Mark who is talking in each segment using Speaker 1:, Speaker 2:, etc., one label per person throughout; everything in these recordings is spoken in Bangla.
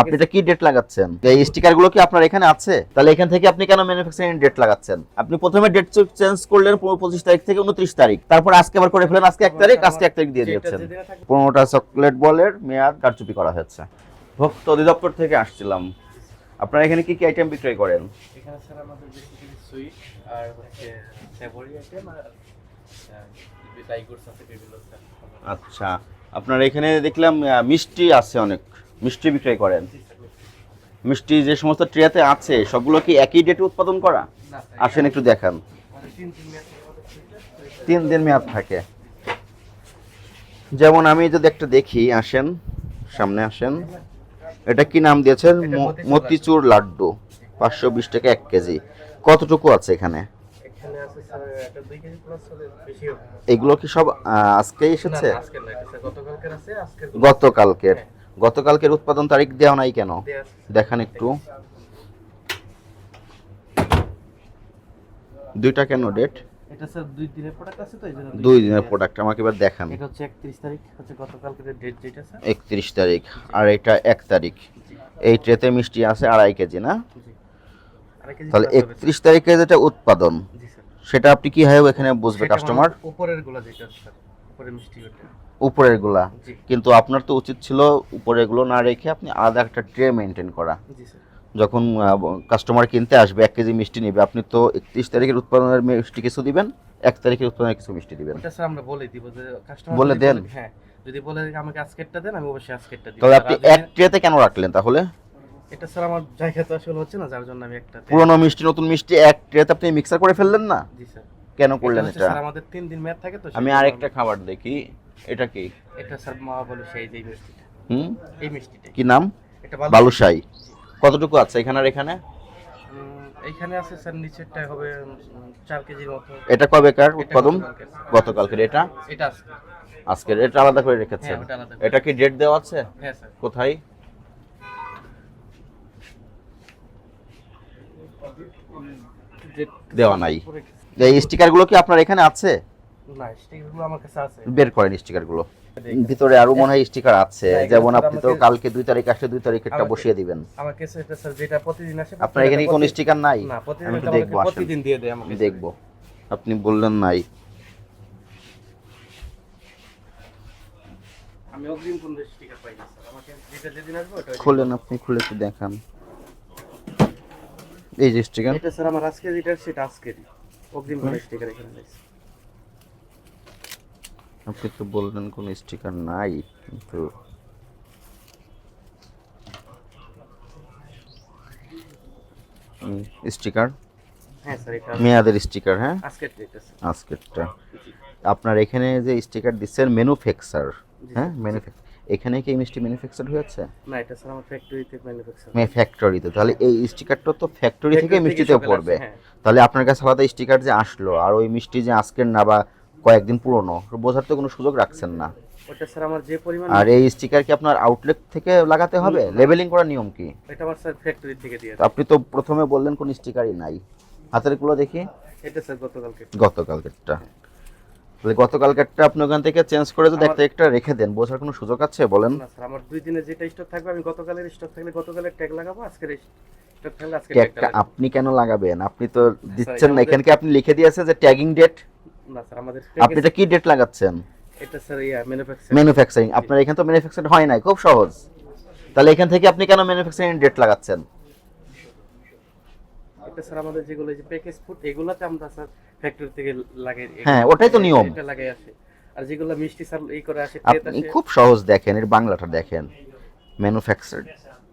Speaker 1: আপনি এটা কি ডেট লাগাচ্ছেন এই স্টিকার গুলো কি আপনার এখানে আছে তাহলে এখান থেকে আপনি কেন ম্যানুফ্যাকচারিং ডেট লাগাচ্ছেন আপনি প্রথমে ডেট চেঞ্জ করলেন পঁচিশ তারিখ থেকে উনত্রিশ তারিখ তারপর আজকে আবার করে ফেলেন আজকে এক তারিখ আজকে এক তারিখ দিয়ে দিয়েছেন পনেরোটা চকলেট বলের মেয়াদ কারচুপি করা হয়েছে ভক্ত অধিদপ্তর থেকে আসছিলাম আপনারা এখানে কি কি আইটেম বিক্রয় করেন
Speaker 2: এখানে স্যার আমাদের বেসিক্যালি সুইট আর হচ্ছে ফেভারি আইটেম আর
Speaker 1: আচ্ছা আপনার এখানে দেখলাম মিষ্টি আছে অনেক মিষ্টি বিক্রয় করেন মিষ্টি যে সমস্ত ট্রিয়াতে আছে সবগুলো কি একই ডেটে উৎপাদন করা আসেন একটু দেখান তিন দিন মেয়াদ থাকে যেমন আমি যদি একটা দেখি আসেন সামনে আসেন এটা কি নাম দিয়েছেন মতিচুর লাড্ডু পাঁচশো বিশ টাকা এক কেজি কতটুকু আছে এখানে এগুলো কি সব আজকে এসেছে গতকালকের হ্যাঁ। গতকালকের উৎপাদন তারিখ দেওয়া নাই কেন দেখান একটু দুইটা কেন ডেট
Speaker 2: এটা স্যার দুই দিনের প্রোডাক্ট আছে তো
Speaker 1: দুই দিনের প্রোডাক্ট আমাকে এবার দেখান এটা
Speaker 2: হচ্ছে 31 তারিখ হচ্ছে গতকালকে ডেট যেটা স্যার
Speaker 1: 31 তারিখ আর এটা 1 তারিখ এই ট্রেতে মিষ্টি আছে আড়াই কেজি না তাহলে 31 তারিখে যেটা উৎপাদন সেটা আপনি কি হয় এখানে বুঝবে কাস্টমার মানে
Speaker 2: উপরের গুলা যেটা উপরে মিষ্টি
Speaker 1: উপরের গুলা কিন্তু আপনার তো উচিত ছিল উপরের গুলো না রেখে আপনি আলাদা একটা ট্রে মেনটেন করা যখন কাস্টমার কিনতে আসবে এক কেজি মিষ্টি নেবে আপনি তো একত্রিশ তারিখের উৎপাদনের মিষ্টি কিছু দিবেন এক তারিখের উৎপাদনের কিছু মিষ্টি দিবেন
Speaker 2: স্যার আমরা বলে দিব যে
Speaker 1: কাস্টমার বলে দেন হ্যাঁ
Speaker 2: যদি বলে আমাকে আজকেরটা দেন আমি অবশ্যই আজকেরটা
Speaker 1: দিই তাহলে আপনি এক ট্রেতে কেন রাখলেন তাহলে
Speaker 2: এটা স্যার আমার জায়গা তো আসলে হচ্ছে না যার জন্য আমি একটা
Speaker 1: পুরনো মিষ্টি নতুন মিষ্টি এক ট্রেতে আপনি মিক্সার করে ফেললেন না জি স্যার কেন করলেন এটা স্যার
Speaker 2: আমাদের তিন দিন মেয়াদ থাকে তো
Speaker 1: আমি আরেকটা খাবার দেখি এটা কি
Speaker 2: এটা স্যার মা বলে সেই যে মিষ্টিটা
Speaker 1: হুম এই মিষ্টিটা কি নাম এটা বালুশাই কতটুকু আছে এখানে আর এখানে
Speaker 2: এইখানে আছে স্যার নিচেরটা হবে 4 কেজির মতো
Speaker 1: এটা কবেকার উৎপাদন গতকালকের এটা এটা আজকে আজকের এটা আলাদা করে রেখেছেন হ্যাঁ, এটা কি ডেট দেওয়া আছে হ্যাঁ স্যার কোথায় দেওয়া নাই এই স্টিকারগুলো কি আপনার এখানে আছে বের করেন স্টিকারগুলো ভিতরে আরো মনে হয় স্টিকার আছে হ্যাঁ, যেমন আপনি তো কালকে দুই তারিখ আসলে দুই তারিখ একটা বসিয়ে দিবেন
Speaker 2: আমার কাছে এটা স্যার যেটা প্রতিদিন আসে
Speaker 1: আপনার এখানে কোন স্টিকার নাই না প্রতিদিন দেখবো প্রতিদিন দিয়ে দেখব আপনি বললেন নাই
Speaker 2: আমি অগ্রিম কোন স্টিকার পাই না স্যার আমাকে যেটা যেদিন আসবে ওটা
Speaker 1: খুলেন আপনি খুলে একটু দেখান এই যে স্টিকার এটা
Speaker 2: স্যার আমার আজকে যেটা সেটা আজকেরই অগ্রিম করে স্টিকার এখানে দিয়েছি
Speaker 1: আপনি তো বললেন কোন স্টিকার নাই কিন্তু হ্যাঁ স্টিকার মেয়াদের স্টিকার হ্যাঁ আজকেরটা আপনার এখানে যে স্টিকার দিচ্ছেন ম্যানুফ্যাকচার হ্যাঁ ম্যানুফ্যাকচার এখানে কি মিষ্টি ম্যানুফ্যাকচার হয়েছে
Speaker 2: না এটা স্যার আমার ফ্যাক্টরিতে ম্যানুফ্যাকচার
Speaker 1: মানে ফ্যাক্টরিতে তাহলে এই স্টিকারটা তো ফ্যাক্টরি থেকে মিষ্টিতে পড়বে হ্যাঁ। তাহলে আপনার কাছে আলাদা স্টিকার যে আসলো আর ওই মিষ্টি যে আজকের না বা কয়েকদিন পুরনো বোঝার তো কোনো সুযোগ রাখছেন না
Speaker 2: ওটা স্যার আমার যে পরিমাণ
Speaker 1: আর এই স্টিকার কি আপনার আউটলেট থেকে লাগাতে হবে লেবেলিং করার নিয়ম কি
Speaker 2: এটা আমার স্যার ফ্যাক্টরি থেকে দিয়ে
Speaker 1: আপনি তো প্রথমে বললেন কোন স্টিকারই নাই হাতের গুলো দেখি
Speaker 2: এটা স্যার গতকালকে
Speaker 1: গতকালকেরটা তাহলে একটা আপনি ওখান থেকে চেঞ্জ করে যদি একটা একটা রেখে দেন বোঝার কোনো সুযোগ আছে বলেন না
Speaker 2: স্যার আমার দুই দিনে যেটা স্টক থাকবে আমি গতকালের স্টক থাকলে গতকালের ট্যাগ লাগাবো আজকের
Speaker 1: স্টক থাকলে আজকে একটা আপনি কেন লাগাবেন আপনি তো দিচ্ছেন না এখানে কি আপনি লিখে দিয়েছে যে ট্যাগিং ডেট না স্যার আমাদের আপনি এটা কি ডেট লাগাচ্ছেন
Speaker 2: এটা স্যার ইয়া ম্যানুফ্যাকচারিং
Speaker 1: ম্যানুফ্যাকচারিং আপনার এখানে তো ম্যানুফ্যাকচার হয় না খুব সহজ তাহলে এখান থেকে আপনি কেন ম্যানুফ্যাকচারিং ডেট লাগাচ্ছেন
Speaker 2: এটা স্যার আমাদের যেগুলো যে প্যাকেজ ফুড এগুলাতে আমরা স্যার ফ্যাক্টরি থেকে লাগে
Speaker 1: হ্যাঁ ওটাই তো নিয়ম এটা
Speaker 2: লাগে আসে আর যেগুলো মিষ্টি স্যার এই করে আসে
Speaker 1: আপনি খুব সহজ দেখেন এর বাংলাটা দেখেন ম্যানুফ্যাকচার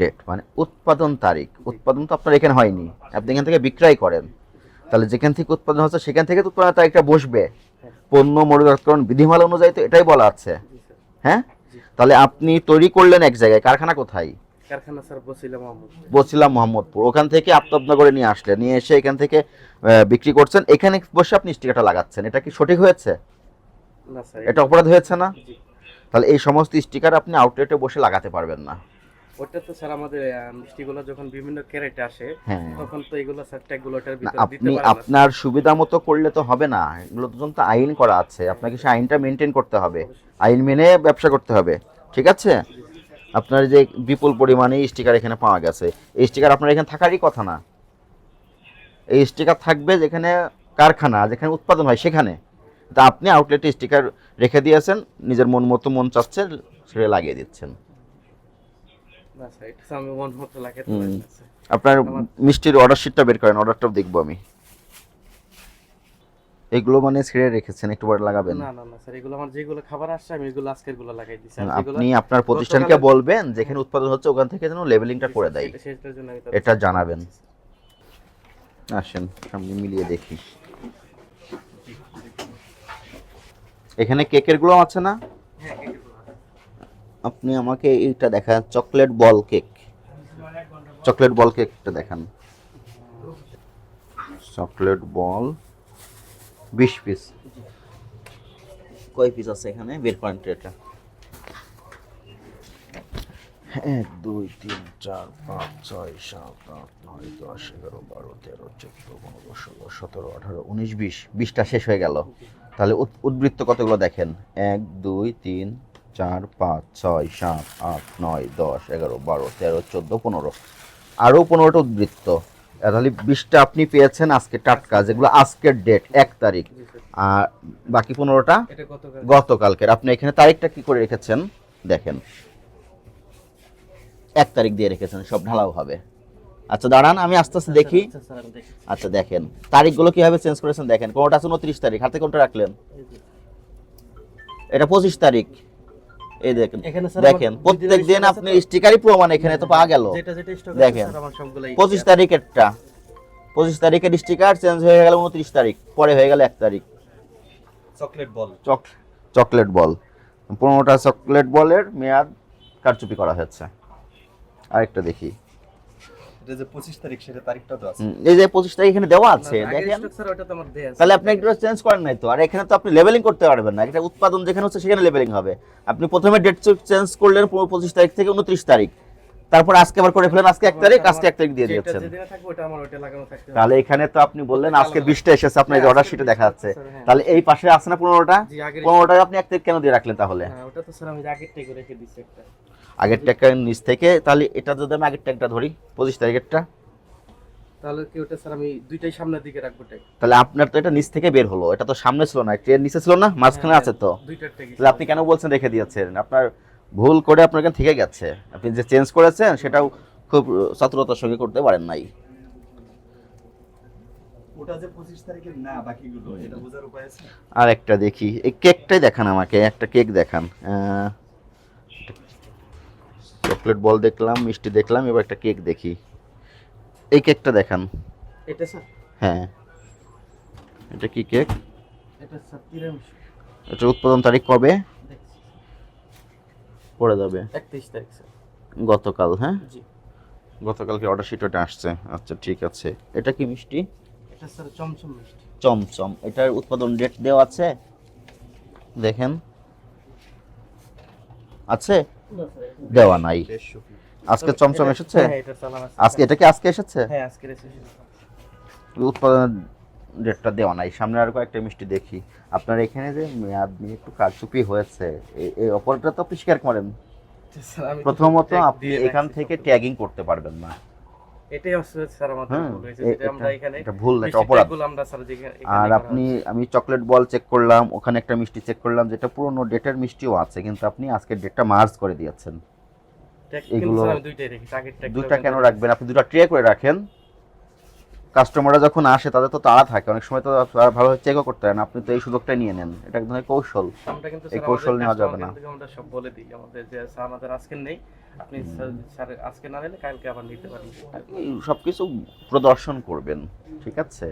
Speaker 1: ডেট মানে উৎপাদন তারিখ উৎপাদন তো আপনার এখানে হয়নি আপনি এখান থেকে বিক্রয় করেন তাহলে যেখান থেকে উৎপাদন হচ্ছে সেখান থেকে তো উৎপাদন তারিখটা বসবে হ্যাঁ। পণ্য মরুজাতকরণ বিধিমালা অনুযায়ী তো এটাই বলা আছে হ্যাঁ তাহলে আপনি তৈরি করলেন এক জায়গায় কারখানা কোথায় কারখানা স্যার বসিলা মোহাম্মদপুর ওখান থেকে আফতাবনগরে নিয়ে আসলে নিয়ে এসে এখান থেকে বিক্রি করছেন এখানে বসে আপনি স্টিকারটা লাগাচ্ছেন এটা কি সঠিক হয়েছে না স্যার এটা অপরাধ হয়েছে না তাহলে এই সমস্ত স্টিকার আপনি আউটলেটে বসে লাগাতে পারবেন না
Speaker 2: ওটা তো স্যার আমাদের মিষ্টিগুলো যখন বিভিন্ন ক্যারেটে আসে হ্যাঁ। তখন তো এগুলো স্যার ট্যাগগুলো ওটার ভিতরে
Speaker 1: আপনি আপনার সুবিধা মতো করলে তো হবে না এগুলো দুজন তো আইন করা আছে আপনাকে সেই আইনটা মেনটেন করতে হবে আইন মেনে ব্যবসা করতে হবে ঠিক আছে আপনার যে বিপুল পরিমাণে স্টিকার এখানে পাওয়া গেছে এই স্টিকার আপনার এখানে থাকারই কথা না এই স্টিকার থাকবে যেখানে কারখানা যেখানে উৎপাদন হয় সেখানে তা আপনি আউটলেটে স্টিকার রেখে দিয়েছেন নিজের মন মতো মন চাচ্ছে সেটা লাগিয়ে দিচ্ছেন আপনার মিষ্টির অর্ডার শিটটা বের করেন অর্ডারটাও দেখবো আমি এগুলো মানে ছেড়ে রেখেছেন একটু পরে লাগাবেন না
Speaker 2: না না স্যার এগুলো আমার যেগুলো খাবার আসছে আমি এগুলো আজকে এগুলো লাগাই দিছি
Speaker 1: আপনি আপনার প্রতিষ্ঠানকে বলবেন যেখানে উৎপাদন হচ্ছে ওখান থেকে যেন লেবেলিংটা করে দেয় এটা জানাবেন আসেন সামনে মিলিয়ে দেখি এখানে কেকের গুলো আছে না হ্যাঁ, আপনি আমাকে এইটা দেখান chocolate ball cake chocolate ball কেকটা দেখান চকলেট বল বিশ পিস কয় পিস আছে এখানে বের করেন ট্রেটা এক দুই তিন চার পাঁচ ছয় সাত আট নয় দশ এগারো বারো তেরো চোদ্দ পনেরো ষোলো সতেরো আঠারো উনিশ বিশ বিশটা শেষ হয়ে গেল তাহলে উদ্বৃত্ত কতগুলো দেখেন এক দুই তিন চার পাঁচ ছয় সাত আট নয় দশ এগারো বারো তেরো চোদ্দো পনেরো আরও পনেরোটা উদ্বৃত্ত তাহলে বিশটা আপনি পেয়েছেন আজকে টাটকা যেগুলো আজকের ডেট এক তারিখ আর বাকি পনেরোটা গতকালকের আপনি এখানে তারিখটা কি করে রেখেছেন দেখেন এক তারিখ দিয়ে রেখেছেন সব ঢালাও হবে আচ্ছা দাঁড়ান আমি আস্তে আস্তে আচ্ছা, দেখি আচ্ছা, আচ্ছা দেখেন তারিখগুলো কীভাবে চেঞ্জ করেছেন দেখেন কোনোটা আছে উনত্রিশ তারিখ হাতে কোনটা রাখলেন এটা পঁচিশ তারিখ এই দেখেন দেখেন প্রত্যেক দিন আপনি স্টিকারই প্রমাণ এখানে তো পাওয়া গেল দেখেন পঁচিশ তারিখেরটা পঁচিশ তারিখের স্টিকার চেঞ্জ হয়ে গেল উনত্রিশ তারিখ পরে হয়ে গেল এক তারিখ চকলেট বল চকলেট বল পনেরোটা চকলেট বলের মেয়াদ কারচুপি করা হয়েছে আরেকটা দেখি
Speaker 2: এখানে
Speaker 1: তাহলে আপনি চেঞ্জ করেন নাই তো আপনি লেভেলিং করতে পারবেন না উৎপাদন যেখানে হচ্ছে সেখানে হবে আপনি প্রথমে ডেট চেঞ্জ করলেন তারিখ থেকে তারিখ তারপর আজকে আবার করে ফেলেন আজকে এক তারিখ আজকে এক তারিখ দিয়ে তাহলে এখানে তো আপনি বললেন আজকে বিশটা এসেছে আপনার অর্ডার হ্যাঁ, হ্যাঁ। তাহলে এই পাশে আছে না পনেরোটা পনেরোটা আপনি এক তারিখ কেন দিয়ে রাখলেন তাহলে
Speaker 2: হ্যাঁ,
Speaker 1: আগের ট্যাগটার নিচ থেকে তাহলে এটা যদি আমি আগের ট্যাগটা ধরি পঁচিশ তারিখেরটা
Speaker 2: তাহলে কি ওটা স্যার আমি দুইটাই সামনের দিকে রাখবো ট্যাগ
Speaker 1: তাহলে আপনার তো এটা নিচ থেকে বের হলো এটা তো সামনে ছিল না ট্রেন নিচে ছিল না মাঝখানে হ্যাঁ, আছে তো হ্যাঁ, দুইটার ট্যাগ তাহলে আপনি কেন বলছেন রেখে দিয়েছেন আপনার ভুল করে আপনার এখান থেকে গেছে আপনি যে চেঞ্জ করেছেন সেটাও খুব চাতুরতার সঙ্গে করতে পারেন নাই আর একটা দেখি এই কেকটাই দেখান আমাকে একটা কেক দেখান চকলেট বল দেখলাম মিষ্টি দেখলাম এবার একটা কেক দেখি এই কেকটা দেখান এটা স্যার হ্যাঁ এটা কি কেক
Speaker 2: এটা স্যার তিরামিসু
Speaker 1: এটা উৎপাদন তারিখ কবে পড়ে যাবে
Speaker 2: 31 তারিখ স্যার
Speaker 1: গতকাল হ্যাঁ জি গতকালকে অর্ডার ওটা আসছে আচ্ছা ঠিক আছে এটা কি মিষ্টি
Speaker 2: এটা স্যার চমচম মিষ্টি
Speaker 1: চমচম এটার উৎপাদন ডেট দেওয়া আছে দেখেন আছে দেওয়া নাই আজকে চমচম এসেছে হ্যাঁ, আজকে এটা কি
Speaker 2: হ্যাঁ, আজকে এসেছে
Speaker 1: উৎপাদনের ডেটটা দেওয়া নাই সামনে আর কয়েকটা মিষ্টি দেখি আপনার এখানে যে আপনি একটু কারচুপি হয়েছে এই অপরটা তো আপনি স্বীকার করেন প্রথমত আপনি এখান থেকে ট্যাগিং করতে পারবেন না হ্যাঁ, আর আপনি আমি চকলেট বল চেক করলাম ওখানে একটা মিষ্টি চেক করলাম যেটা পুরনো ডেটের মিষ্টিও আছে কিন্তু আপনি আজকে ডেটটা মার্জ করে দিয়েছেন এগুলো দুইটা কেন রাখবেন আপনি দুটা ট্রে করে রাখেন কাস্টমাররা যখন আসে তাদের তো তাড়া থাকে অনেক সময় তো ভালো চেকও করতে পারেন আপনি তো এই সুযোগটা নিয়ে নেন এটা একদম কৌশল
Speaker 2: এই কৌশল নেওয়া যাবে না আমরা সব বলে দিই আমাদের যে আমাদের আজকে নেই আপনি স্যার আজকে না নিলে কালকে আবার নিতে পারেন
Speaker 1: সব কিছু প্রদর্শন করবেন ঠিক আছে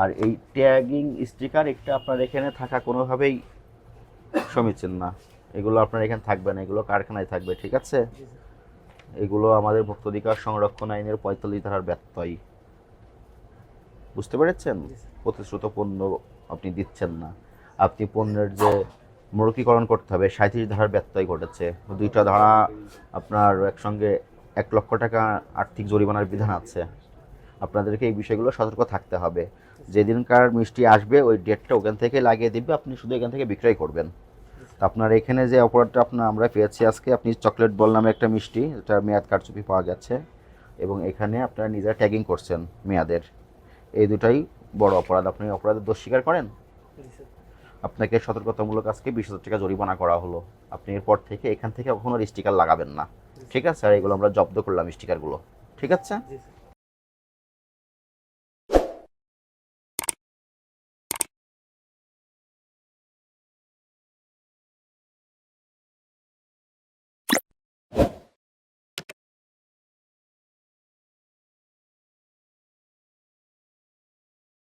Speaker 1: আর এই ট্যাগিং স্টিকার একটা আপনার এখানে থাকা কোনোভাবেই সমীচীন না এগুলো আপনার এখানে থাকবে না এগুলো কারখানায় থাকবে ঠিক আছে এগুলো আমাদের ভক্তাধিকার সংরক্ষণ আইনের পঁয়তাল্লিশ ধারার ব্যত্যয় বুঝতে পেরেছেন পণ্য আপনি দিচ্ছেন না আপনি পণ্যের যে মরকীকরণ করতে হবে সাঁত্রিশ ধারার ব্যত্যয় ঘটেছে দুইটা ধারা আপনার একসঙ্গে এক লক্ষ টাকা আর্থিক জরিমানার বিধান আছে আপনাদেরকে এই বিষয়গুলো সতর্ক থাকতে হবে যেদিনকার মিষ্টি আসবে ওই ডেটটা ওখান থেকে লাগিয়ে দিবে আপনি শুধু এখান থেকে বিক্রয় করবেন তা আপনার এখানে যে অপরাধটা আপনার আমরা পেয়েছি আজকে আপনি চকলেট বল নামে একটা মিষ্টি এটা মেয়াদ কারচুপি পাওয়া গেছে এবং এখানে আপনারা নিজেরা ট্যাগিং করছেন মেয়াদের এই দুটাই বড় অপরাধ আপনি অপরাধের দোষ স্বীকার করেন আপনাকে সতর্কতামূলক আজকে বিশ হাজার টাকা জরিমানা করা হলো আপনি এরপর থেকে এখান থেকে কখনো স্টিকার লাগাবেন না ঠিক আছে আর এগুলো আমরা জব্দ করলাম স্টিকারগুলো ঠিক আছে